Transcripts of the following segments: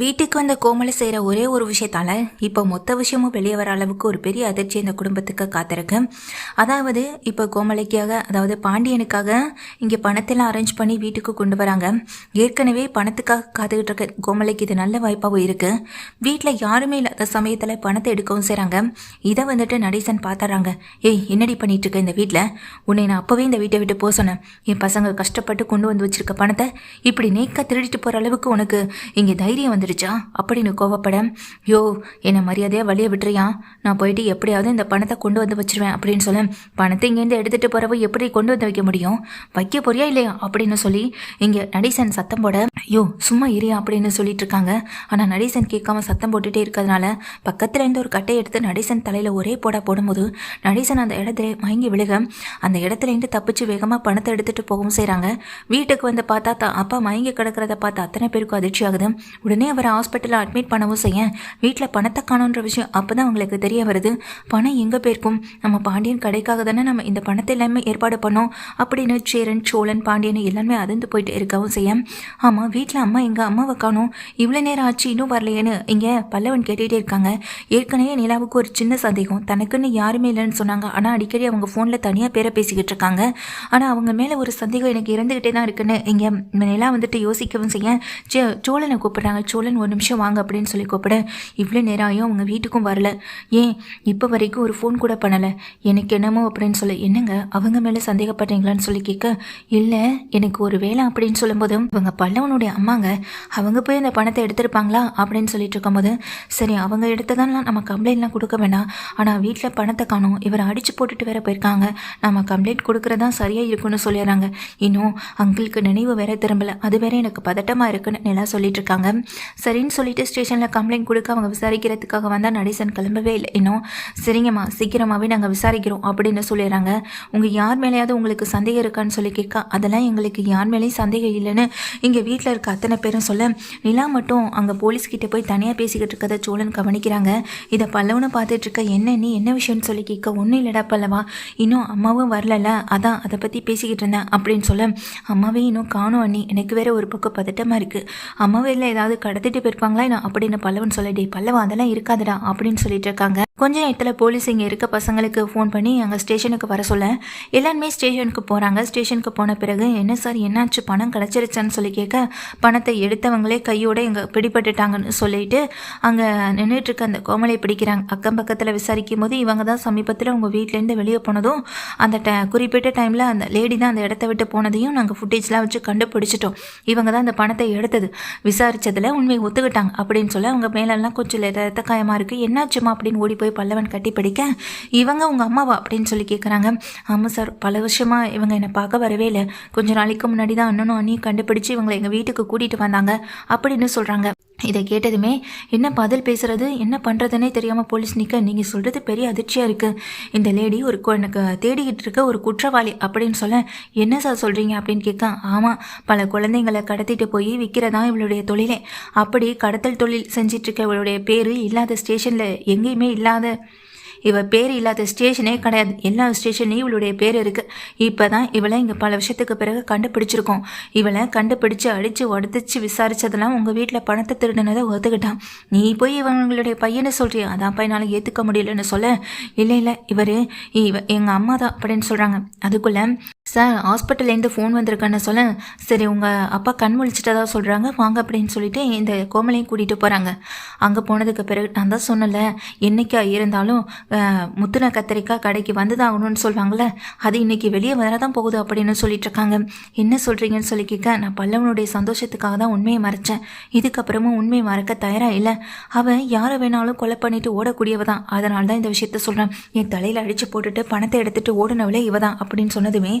வீட்டுக்கு வந்த கோமலை செய்கிற ஒரே ஒரு விஷயத்தால இப்போ மொத்த விஷயமும் வெளியே வர அளவுக்கு ஒரு பெரிய அதிர்ச்சி இந்த குடும்பத்துக்கு காத்திருக்கு. அதாவது இப்போ கோமலைக்காக அதாவது பாண்டியனுக்காக இங்கே பணத்தெல்லாம் அரேஞ்ச் பண்ணி வீட்டுக்கு கொண்டு வராங்க. ஏற்கனவே பணத்துக்காக காத்துக்கிட்டு இருக்க கோமலைக்கு இது நல்ல வாய்ப்பாகவும் இருக்குது வீட்டில் யாருமே இல்லாத சமயத்தில் பணத்தை எடுக்கவும் செய்கிறாங்க இதை வந்துட்டு நடேசன் பார்த்துறாங்க ஏய் என்னடி பண்ணிட்டு இருக்க இந்த வீட்டில் உன்னை நான் அப்போவே இந்த வீட்டை விட்டு போக சொன்னேன். என் பசங்க கஷ்டப்பட்டு கொண்டு வந்து வச்சிருக்க பணத்தை இப்படி நேக்க திருடிட்டு போகிற அளவுக்கு உனக்கு இங்கே தைரியம் வந்துடுச்சா? அப்படின்னு கோவப்பட. யோ என்னை மரியாதையாக வழிய விட்டுறியா? நான் போயிட்டு எப்படியாவது இந்த பணத்தை கொண்டு வந்து வச்சிருவேன் அப்படின்னு சொல்ல. பணத்தை இங்கேருந்து எடுத்துகிட்டு போகிறவ எப்படி கொண்டு வந்து வைக்க முடியும்? வைக்க போறியா இல்லையா? அப்படின்னு சொல்லி இங்கே நடேசன் சத்தம் போட யோ சும்மா இரியா அப்படின்னு சொல்லிட்டு இருக்காங்க. ஆனால் நடேசன் கேட்காம சத்தம் போட்டுட்டே இருக்கிறதுனால பக்கத்துல இருந்து ஒரு கட்டையை எடுத்து நடேசன் தலையில் ஒரே போடா போடும்போது நடேசன் அந்த இடத்துல மயங்கி விழுக. அந்த இடத்துல இருந்து தப்பிச்சு வேகமாக பணத்தை எடுத்துட்டு போகவும் செய்கிறாங்க வீட்டுக்கு வந்து பார்த்தா அப்பா மயங்கி கிடக்கிறத பார்த்து அத்தனை பேருக்கும் அதிர்ச்சி ஆகுது உடனே அவரை ஹாஸ்பிட்டலில் அட்மிட் பண்ணவும் செய்ய வீட்டில் பணத்தை காணுன்ற விஷயம் அப்போ தான் அவங்களுக்கு தெரிய வருது. பணம் எங்கே போயிருக்கும்? நம்ம பாண்டியன் கடைக்காக தானே நம்ம இந்த பணத்தை எல்லாமே ஏற்பாடு பண்ணோம். அப்படின்னு சேரன் சோழன் பாண்டியன் எல்லாமே அதிர்ந்து போயிட்டு இருக்கவும் செய்ய ஆமாம் வீட்டில் அம்மா எங்கள் அம்மாவை காணோம். இவ்வளோ நேரம் ஆச்சு இன்னும் வரலையேன்னு இங்கே பல்லவன் கேட்டுகிட்டே இருக்காங்க. ஏற்கனவே நிலாவுக்கு ஒரு சின்ன சந்தேகம். தனக்குன்னு யாருமே இல்லைன்னு சொன்னாங்க. ஆனால் அடிக்கடி அவங்க ஃபோனில் தனியாக பேரை பேசிக்கிட்டு இருக்காங்க. ஆனால் அவங்க மேலே ஒரு சந்தேகம் எனக்கு இறந்துக்கிட்டே தான் இருக்குன்னு இங்கே நிலா வந்துட்டு யோசிக்கவும் செய்ய சே சோழனை கூப்பிட்றாங்க. சோழன் ஒரு நிமிஷம் வாங்க அப்படின்னு சொல்லி கூப்பிட. இவ்வளோ நேரம் ஆயும் அவங்க வீட்டுக்கும் வரல. ஏன்? இப்போ வரைக்கும் ஒரு ஃபோன் கூட பண்ணலை. எனக்கு என்னமோ அப்படின்னு சொல்லி. என்னங்க? அவங்க மேலே சந்தேகப்படுறீங்களான்னு சொல்லி கேட்க இல்லை எனக்கு ஒரு வேலை அப்படின்னு சொல்லும்போது இவங்க பல்லவனுடைய அம்மாங்க. அவங்க போய் அந்த பணத்தை எடுத்திருப்பாங்களா? அப்படின்னு சொல்லிட்டு இருக்கும்போது சரி அவங்க எடுத்ததெல்லாம் நம்ம கம்ப்ளைண்ட்லாம் கொடுக்க வேண்டாம் ஆனால் வீட்டில் பணத்தை காணோம். இவரை அடிச்சு போட்டுட்டு வேற போயிருக்காங்க. நம்ம கம்ப்ளைண்ட் கொடுக்குறதா சரியாக இருக்குன்னு சொல்லிடுறாங்க. இன்னும் அங்கிளுக்கு நினைவு வேற திரும்பல. அது வேற எனக்கு பதட்டமாக இருக்குன்னு நல்லா சொல்லிட்டு இருக்காங்க. சரின்னு சொல்லிட்டு ஸ்டேஷனில் கம்ப்ளைண்ட் கொடுக்க அவங்க விசாரிக்கிறதுக்காக வந்தால் நடேசன் கிளம்பவே இல்லை. இன்னும் சரிங்கம்மா சீக்கிரமாகவே நாங்கள் விசாரிக்கிறோம் அப்படின்னு சொல்லிடுறாங்க. உங்கள் யார் மேலேயாவது உங்களுக்கு சந்தேகம் இருக்கான்னு சொல்லி கேட்க. அதெல்லாம் எங்களுக்கு யார் மேலேயும் சந்தேகம் இல்லைன்னு இங்கே வீட்டில் இருக்க அத்தனை பேரும் சொல்ல நிலா மட்டும் அங்கே போலீஸ்கிட்ட போய் தனியாக பேசிக்கிட்டு இருக்கதை சோழன் கவனிக்கிறாங்க. இதை பல்லவனை பார்த்துட்டு இருக்க என்ன நீ என்ன விஷயம்னு சொல்லி கேட்க? ஒன்றும் இல்லைடா பல்லவா இன்னும் அம்மாவும் வரலல்ல அதான் அதை பற்றி பேசிக்கிட்டு இருந்தேன் அப்படின்னு சொல்ல அம்மாவே இன்னும் காணும் அண்ணி எனக்கு வேற ஒரு பக்கம் பதட்டமாக இருக்குது அம்மாவே இல்லை ஏதாவது கடை கடத்திட்டு போயிருப்பாங்களா என்ன அப்படின்னு பல்லவன் சொல்லிட்டு பல்லவன் அதெல்லாம் இருக்காதுடா அப்படின்னு சொல்லிட்டு இருக்காங்க. கொஞ்ச நேரத்தில் போலீஸ் இங்கே இருக்க பசங்களுக்கு ஃபோன் பண்ணி அங்கே ஸ்டேஷனுக்கு வர சொல்ல. எல்லாருமே ஸ்டேஷனுக்கு போகிறாங்க ஸ்டேஷனுக்கு போன பிறகு என்ன சார் என்னாச்சு? பணம் கிடச்சிருச்சான்னு சொல்லி கேட்க பணத்தை எடுத்தவங்களே கையோடு இங்கே பிடிபட்டுட்டாங்கன்னு சொல்லிட்டு அங்கே நின்றுட்டுருக்க அந்த கோமலை பிடிக்கிறாங்க. அக்கம் பக்கத்தில் விசாரிக்கும் போது இவங்க தான் சமீபத்தில் உங்கள் வீட்டிலேருந்து வெளியே போனதும் அந்த ட குறிப்பிட்ட டைமில் அந்த லேடி தான் அந்த இடத்த விட்டு போனதையும் நாங்கள் ஃபுட்டேஜ்லாம் வச்சு கண்டுபிடிச்சிட்டோம். இவங்க தான் அந்த பணத்தை எடுத்தது. விசாரித்ததில் உண்மையை ஒத்துக்கிட்டாங்க. அப்படின்னு சொல்ல அவங்க மேலெல்லாம் கொஞ்சம் ரத்த காயமாக இருக்குது என்னாச்சுமா அப்படின்னு ஓடி போய் பல்லவன் கட்டி பிடிக்க இவங்க உங்கள் அம்மாவா? அப்படின்னு சொல்லி கேட்குறாங்க ஆமாம் சார் பல வருஷமாக இவங்க என்னை பார்க்க வரவே இல்லை. கொஞ்ச நாளைக்கு முன்னாடி தான் அண்ணனும் அண்ணியும் கண்டுபிடிச்சு இவங்களை எங்கள் வீட்டுக்கு கூட்டிகிட்டு வந்தாங்க அப்படின்னு சொல்கிறாங்க இதை கேட்டதுமே என்ன பதில் பேசுறது? என்ன பண்ணுறதுனே தெரியாமல் போலீஸ் நிற்க நீங்கள் சொல்கிறது பெரிய அதிர்ச்சியாக இருக்குது இந்த லேடி ஒரு எனக்கு தேடிக்கிட்டு இருக்க ஒரு குற்றவாளி அப்படின்னு சொல்ல என்ன சார் சொல்கிறீங்க அப்படின்னு கேட்க ஆமாம் பல குழந்தைங்களை கடத்திட்டு போய் விற்கிறதா இவளுடைய தொழிலே. அப்படி கடத்தல் தொழில் செஞ்சிட்ருக்க இவளுடைய பேர் இல்லாத ஸ்டேஷனில் எங்கேயுமே இல்லாத இவ பேர் இல்லாத ஸ்டேஷனே கிடையாது. எல்லா ஸ்டேஷன்லேயும் இவளுடைய பேர் இருக்கு. இப்போ தான் இவளை இங்கே பல வருஷத்துக்கு பிறகு கண்டுபிடிச்சிருக்கோம். இவளை கண்டுபிடிச்சு அடித்து உடச்சிச்சு விசாரிச்சதெல்லாம் உங்கள் வீட்டில் பணத்தை திருடினதை ஒத்துக்கிட்டான். நீ போய் இவங்களுடைய பையனை சொல்றியா? அதான் என்னால் ஏற்றுக்க முடியலன்னு சொல்ல. இல்லை இல்லை இவர் இவ எங்கள் அம்மா தான் அப்படின்னு சொல்கிறாங்க அதுக்குள்ளே சார் ஹாஸ்பிட்டல்லேருந்து ஃபோன் வந்திருக்கான்னு சொல்ல. சரி உங்கள் அப்பா கண் முழிச்சிட்டதா சொல்கிறாங்க வாங்க அப்படின்னு சொல்லிட்டு இந்த கோமலையும் கூட்டிகிட்டு போகிறாங்க அங்கே போனதுக்கு பிறகு நான் தான் சொன்னல என்னைக்கா இருந்தாலும் முத்துன கத்திரிக்காய் கடைக்கு வந்துதாகணும்னு சொல்லுவாங்கள்ல அது இன்னைக்கு வெளியே வரதான் போகுது அப்படின்னு சொல்லிட்டு இருக்காங்க என்ன சொல்கிறீங்கன்னு சொல்லி கேட்க நான் பல்லவனுடைய சந்தோஷத்துக்காக தான் உண்மையை மறைச்சேன். இதுக்கப்புறமும் உண்மையை மறக்க தயாராக இல்லை. அவன் யாரை வேணாலும் கொலை பண்ணிட்டு ஓடக்கூடியவ தான் அதனால தான் இந்த விஷயத்த சொல்கிறேன் என் தலையில் அடித்து போட்டுட்டு பணத்தை எடுத்துட்டு ஓடினவளே இவ தான் அப்படின்னு சொன்னதுமே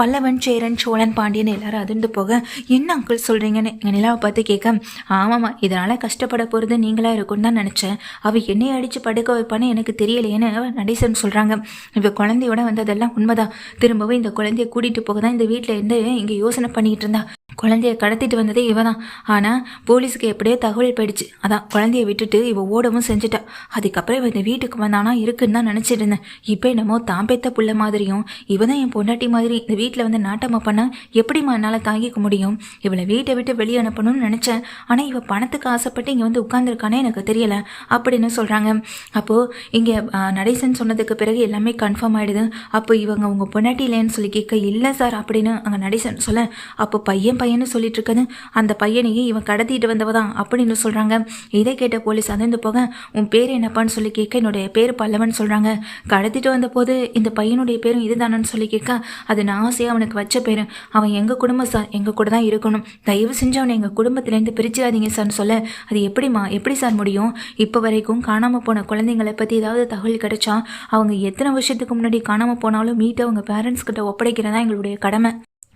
பல்லவன் சேரன் சோழன் பாண்டியன் எல்லாரும் அதிர்ந்து போக என்ன அங்கிள் சொல்கிறீங்கன்னு எங்கள் நிலாவை பார்த்து கேட்க ஆமாம்மா இதனால் கஷ்டப்பட போகிறது நீங்களா இருக்கும்னு தான் நினச்சேன். அவள் என்னையை அடித்து படுக்க வைப்பான்னு எனக்கு தெரியலையே. அப்படின்னு நடேசன் சொல்கிறாங்க இவ குழந்தையோட வந்ததெல்லாம் உண்மைதான். திரும்பவும் இந்த குழந்தைய கூட்டிகிட்டு போக தான் இந்த வீட்டில் இருந்து இங்கே யோசனை பண்ணிக்கிட்டு இருந்தா. குழந்தைய கடத்திட்டு வந்ததே இவ தான் ஆனால் போலீஸுக்கு எப்படியோ தகவல் போயிடுச்சு. அதான் குழந்தைய விட்டுட்டு இவ ஓடவும் செஞ்சுட்டா. அதுக்கப்புறம் இவன் இந்த வீட்டுக்கு வந்தானா இருக்குன்னு தான் நினச்சிட்டு இருந்தேன். இப்போ என்னமோ தான் பெத்த புள்ள மாதிரியும் இவ தான் என் பொண்டாட்டி மாதிரி இந்த வீட்டில் வந்து நாட்டமாக பண்ண எப்படிம்மா என்னால் தாங்கிக்க முடியும்? இவளை வீட்டை விட்டு வெளியே அனுப்பணும்னு நினச்சேன். ஆனால் இவ பணத்துக்கு ஆசைப்பட்டு இங்கே வந்து உட்காந்துருக்கானே எனக்கு தெரியலை. அப்படின்னு சொல்கிறாங்க அப்போது இங்கே நடேசன் சொன்னதுக்கு பிறகு எல்லாமே கன்ஃபார்ம் ஆகிடுது அப்போ இவங்க உங்கள் பொண்டாட்டி இல்லைன்னு சொல்லி கேட்க இல்லை சார் அப்படின்னு அங்கே நடேசன் சொல்ல அப்போ பையன் பையன்னு சொல்லிட்டு இருக்கது அந்த பையனையே இவன் கடத்திட்டு வந்தவ தான் அப்படின்னு சொல்கிறாங்க இதை கேட்ட போலீஸ் அதிர்ந்து போக உன் பேர் என்னப்பான்னு சொல்லி கேட்க என்னுடைய பேர் பல்லவன் சொல்கிறாங்க கடத்திட்டு வந்த போது இந்த பையனுடைய பேரும் இதுதானன்னு சொல்லி கேட்க அது நான் ஆசையாக அவனுக்கு வச்ச பேர். அவன் எங்கள் குடும்பம் சார்? எங்கள் கூட தான் இருக்கணும். தயவு செஞ்சு அவனை எங்கள் குடும்பத்துலேருந்து பிரிச்சிடாதீங்க சார்னு சொல்ல அது எப்படிம்மா? எப்படி சார் முடியும்? இப்போ வரைக்கும் காணாமல் போன குழந்தைங்களை பற்றி ஏதாவது தகவல் கிடைச்சா அவங்க எத்தனை வருஷத்துக்கு முன்னாடி காணாமல் போனாலும் மீட்டு அவங்க பேரண்ட்ஸ் கிட்ட ஒப்படைக்கிறதா எங்களுடைய கடமை.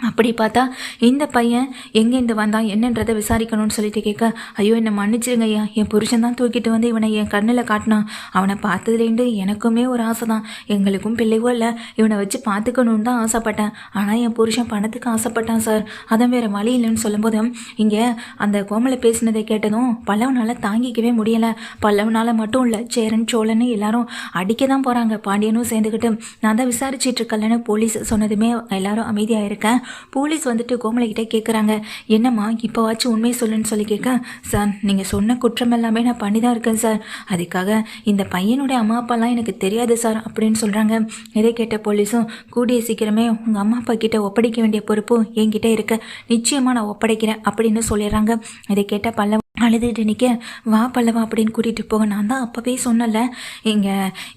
அப்படி பார்த்தா இந்த பையன் எங்கேருந்து வந்தான் என்னன்றதை விசாரிக்கணும்னு சொல்லிட்டு கேட்க ஐயோ என்னை மன்னிச்சிருங்க ஐயா. என் புருஷன் தான் தூக்கிட்டு வந்து இவனை என் கண்ணில் காட்டினான் அவனை பார்த்ததுலேருந்து எனக்குமே ஒரு ஆசை தான். எங்களுக்கும் பிள்ளைவோ இல்லை. இவனை வச்சு பார்த்துக்கணுன்னு தான் ஆசைப்பட்டேன். ஆனால் என் புருஷன் பணத்துக்கு ஆசைப்பட்டான் சார். அதான் வேறு வழி இல்லைன்னு சொல்லும்போது இங்கே அந்த கோமலை பேசினதை கேட்டதும் பல்லவனால் தாங்கிக்கவே முடியலை. பல்லவனால் மட்டும் இல்லை சேரன் சோழன் எல்லாரும் அடிக்க தான் போகிறாங்க பாண்டியனும் சேர்ந்துக்கிட்டு நான் தான் விசாரிச்சிட்டு இருக்கலன்னு போலீஸ் சொன்னதுமே எல்லாரும் அமைதியாக இருக்கேன் போலீஸ் வந்துட்டு கோமலைக்கிட்ட கேட்குறாங்க என்னம்மா இப்போவாச்சும் உண்மை சொல்லுன்னு சொல்லி கேட்க சார் நீங்கள் சொன்ன குற்றம் எல்லாமே நான் பண்ணி தான் இருக்கேன் சார். அதுக்காக இந்த பையனுடைய அம்மா அப்பாலாம் எனக்கு தெரியாது சார் அப்படின்னு சொல்கிறாங்க இதை கேட்ட போலீஸும் கூடிய சீக்கிரமே உங்கள் அம்மா அப்பா கிட்ட ஒப்படைக்க வேண்டிய பொறுப்பு என்கிட்ட இருக்க. நிச்சயமாக நான் ஒப்படைக்கிறேன் அப்படின்னு சொல்லிடுறாங்க. இதை கேட்ட பல்ல அழுதுட்டு நிற்க வா பல்லவா அப்படின்னு கூட்டிகிட்டு போக நான் தான் அப்போவே சொன்னல இங்கே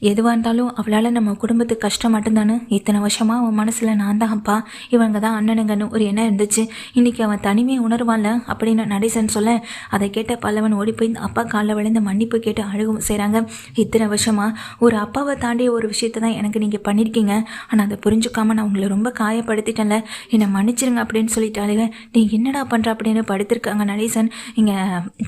எதுவாக இருந்தாலும் அவளால் நம்ம குடும்பத்துக்கு கஷ்டம் மட்டும்தானு? இத்தனை வருஷமாக அவன் மனசில் நான் தான் அப்பா. இவங்க தான் அண்ணனுங்கன்னு ஒரு எண்ணம் இருந்துச்சு. இன்றைக்கி அவன் தனிமையை உணர்வான்ல? அப்படின்னு நடேசன் சொல்ல அதை கேட்ட பல்லவன் ஓடி போய் அப்பா காலில் விழுந்து மன்னிப்பு கேட்டு அழுகும் செய்கிறாங்க இத்தனை வருஷமாக ஒரு அப்பாவை தாண்டிய ஒரு விஷயத்தை தான் எனக்கு நீங்கள் பண்ணியிருக்கீங்க ஆனால் அதை புரிஞ்சுக்காம நான் உங்களை ரொம்ப காயப்படுத்திட்டேன்ல. என்னை மன்னிச்சிருங்க அப்படின்னு சொல்லிட்டாளுங்க நீ என்னடா பண்ணுற அப்படின்னு படுத்திருக்காங்க நடேசன். இங்கே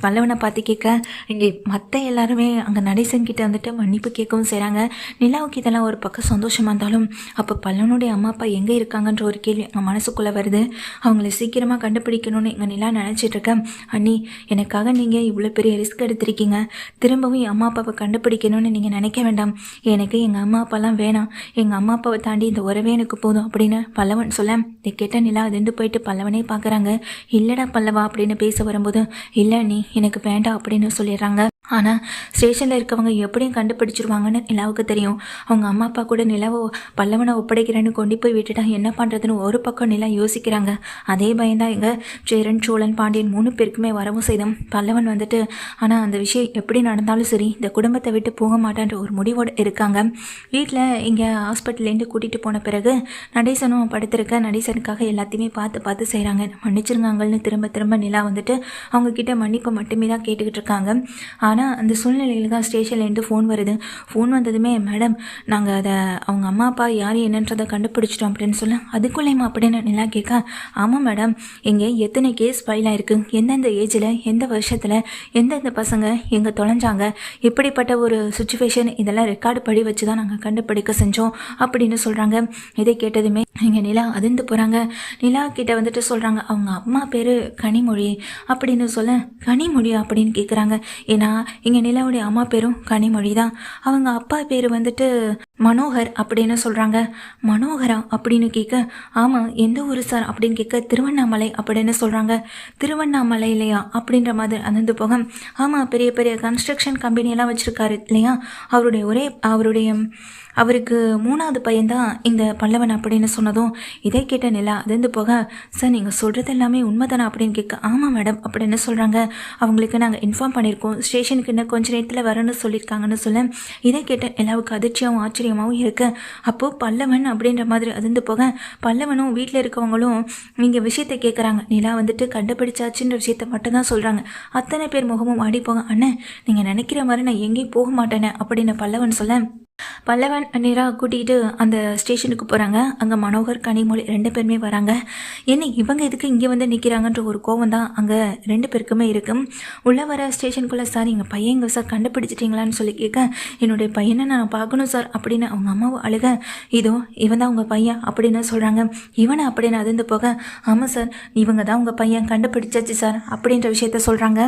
பல்லவனை பார்த்து கேட்க இங்கே மற்ற எல்லாருமே அங்கே நடேசன் கிட்டே வந்துட்டு மன்னிப்பு கேட்கவும் செய்கிறாங்க நிலாவுக்கு இதெல்லாம் ஒரு பக்கம் சந்தோஷமாக இருந்தாலும் அப்போ பல்லவனுடைய அம்மா அப்பா எங்கே இருக்காங்கன்ற ஒரு கேள்வி எங்கள் மனசுக்குள்ளே வருது. அவங்கள சீக்கிரமாக கண்டுபிடிக்கணும்னு எங்கள் நிலா நினச்சிட்ருக்கேன் அண்ணி எனக்காக நீங்கள் இவ்வளோ பெரிய ரிஸ்க் எடுத்திருக்கீங்க. திரும்பவும் என் அம்மா அப்பாவை கண்டுபிடிக்கணும்னு நீங்கள் நினைக்க வேண்டாம். எனக்கு எங்கள் அம்மா அப்பாலாம் வேணாம். எங்கள் அம்மா அப்பாவை தாண்டி இந்த உறவே எனக்கு போதும் அப்படின்னு பல்லவன் சொல்ல. இதை கேட்ட நிலா அதிர்ந்து போயிட்டு பல்லவனே பார்க்குறாங்க இல்லைடா பல்லவா அப்படின்னு பேச வரும்போது இல்லை நீ எனக்கு வேண்டாம் அப்படின்னு சொல்லிடுறாங்க. ஆனால் ஸ்டேஷனில் இருக்கவங்க எப்படியும் கண்டுபிடிச்சிருவாங்கன்னு நிலாவுக்கு தெரியும். அவங்க அம்மா அப்பா கூட நிலாவை பல்லவனை ஒப்படைக்கிறேன்னு கொண்டு போய் விட்டுட்டா என்ன பண்ணுறதுன்னு ஒரு பக்கம் நிலா யோசிக்கிறாங்க. அதே பயந்தான் எங்கள் சேரன் சோழன் பாண்டியன் மூணு பேருக்குமே வரவும் செய்தோம் பல்லவன் வந்துட்டு ஆனால் அந்த விஷயம் எப்படி நடந்தாலும் சரி இந்த குடும்பத்தை விட்டு போக மாட்டான்ற ஒரு முடிவோடு இருக்காங்க. வீட்டில் இங்கே ஹாஸ்பிட்டல்லேருந்து கூட்டிகிட்டு போன பிறகு நடேசனும் படுத்திருக்க நடேசனுக்காக எல்லாத்தையுமே பார்த்து பார்த்து செய்கிறாங்க மன்னிச்சிருங்காங்கன்னு திரும்ப திரும்ப நிலா வந்துட்டு அவங்கக்கிட்ட மன்னிப்பை மட்டுமே தான் கேட்டுக்கிட்டு இருக்காங்க. ஆனால் அந்த சூழ்நிலையில் தான் ஸ்டேஷன்லேருந்து ஃபோன் வருது. ஃபோன் வந்ததுமே மேடம் நாங்கள் அதை அவங்க அம்மா அப்பா யார் என்னன்றதை கண்டுபிடிச்சிட்டோம் அப்படின்னு சொல்ல அதுக்குள்ளேயுமா அப்படின்னு நிலா கேட்க ஆமாம் மேடம். இங்கே எத்தனை கேஸ் ஃபைல் ஆயிருக்கு. எந்தெந்த ஏஜில் எந்த வருஷத்தில் எந்தெந்த பசங்க எங்கே தொலைஞ்சாங்க. இப்படிப்பட்ட ஒரு சுச்சுவேஷன் இதெல்லாம் ரெக்கார்டு படி வச்சு தான் நாங்கள் கண்டுபிடிக்க செஞ்சோம் அப்படின்னு சொல்கிறாங்க இதை கேட்டதுமே இங்கே நிலா அதிர்ந்து போகிறாங்க நிலா கிட்ட வந்துட்டு சொல்கிறாங்க அவங்க அம்மா பேர் கனிமொழி அப்படின்னு சொல்ல கனிமொழி அப்படின்னு கேட்குறாங்க ஏன்னா இங்கே நிலாவுடைய அம்மா பேரும் கனிமொழி தான் அவங்க அப்பா பேர் வந்துட்டு மனோகர் அப்படின்னு சொல்கிறாங்க மனோகரா அப்படின்னு கேட்க ஆமாம் எந்த ஊர் சார் அப்படின்னு கேட்க திருவண்ணாமலை அப்படின்னு சொல்கிறாங்க திருவண்ணாமலை இல்லையா அப்படின்ற மாதிரி அனந்து போக ஆமாம் பெரிய பெரிய கன்ஸ்ட்ரக்ஷன் கம்பெனியெல்லாம் வச்சுருக்காரு இல்லையா? அவருடைய ஒரே அவருடைய அவருக்கு மூணாவது பையன்தான் இந்த பல்லவன் அப்படின்னு சொன்னதும் இதை கேட்ட நிலா அதிர்ந்து போக சார் நீங்கள் சொல்கிறது எல்லாமே உண்மைதானே? அப்படின்னு கேட்க ஆமாம் மேடம் அப்படின்னு சொல்கிறாங்க அவங்களுக்கு நாங்கள் இன்ஃபார்ம் பண்ணியிருக்கோம். ஸ்டேஷனுக்கு இன்னும் கொஞ்சம் நேரத்தில் வரணும்னு சொல்லியிருக்காங்கன்னு சொல்ல இதை கேட்ட நிலாவுக்கு அதிர்ச்சியாகவும் ஆச்சரியமாகவும் இருக்கு. அப்போது பல்லவன் அப்படின்ற மாதிரி அதிர்ந்து போக பல்லவனும் வீட்டில் இருக்கவங்களும் நீங்கள் விஷயத்தை கேட்குறாங்க நிலா வந்துட்டு கண்டுபிடிச்சாச்சுன்ற விஷயத்த மட்டும்தான் சொல்கிறாங்க அத்தனை பேர் முகமும் ஆடி போக அண்ணன் நீங்கள் நினைக்கிற மாதிரி நான் எங்கேயும் போக மாட்டேனே அப்படின்னு பல்லவன் சொல்ல பல்லவன் நேராக கூட்டிகிட்டு அந்த ஸ்டேஷனுக்கு போகிறாங்க அங்கே மனோகர் கனிமொழி ரெண்டு பேருமே வராங்க. என்ன இவங்க எதுக்கு இங்கே வந்து நிற்கிறாங்கன்ற ஒரு கோவம் தான் அங்கே ரெண்டு பேருக்குமே இருக்கும் உள்ளே வர ஸ்டேஷனுக்குள்ளே சார் எங்கள் பையன் எங்கள் சார் கண்டுபிடிச்சிட்டிங்களான்னு சொல்லி கேட்க என்னுடைய பையனை நான் பார்க்கணும் சார் அப்படின்னு அவங்க அம்மாவை அழுக இதோ இவன் தான் உங்கள் பையன் அப்படின்னு சொல்கிறாங்க இவனை அப்படின்னு அதிர்ந்து போக ஆமாம் சார் இவங்க தான் உங்கள் பையன் கண்டுபிடிச்சாச்சு சார் அப்படின்ற விஷயத்த சொல்கிறாங்க